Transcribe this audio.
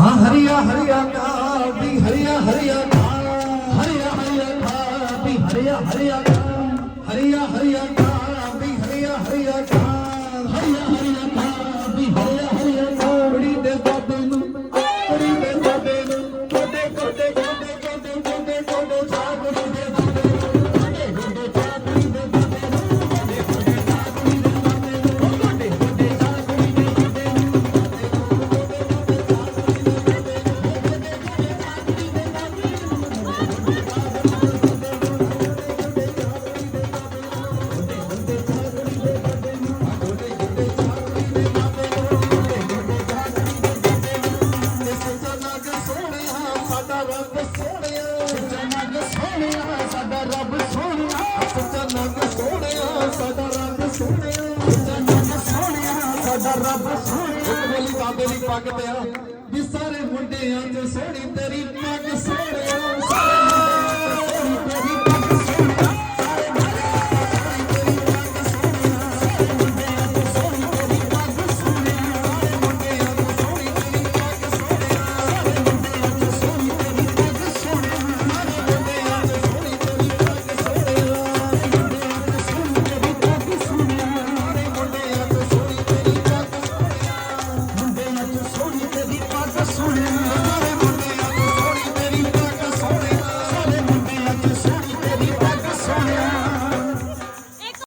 ਹਾਂ, ਹਰੀਆ ਹਰੀਆ ਕਾ ਵੀ, ਹਰੀਆ ਹਰੀਆ ਕਾ ਹਰੀਆ ਹਰੀਆ ਕਾ ਵੀ, ਹਰੀਆ ਹਰੀਆ ਕਾ ਬਾਬੇ ਦੀ ਪੱਗ ਪਿਆ ਵੀ ਸਾਰੇ ਮੁੰਡਿਆਂ ਤੇ ਸੋਹਣੀ ਤੇਰੀ ਪੱਗ ਸੋਹਣਿਆ सुन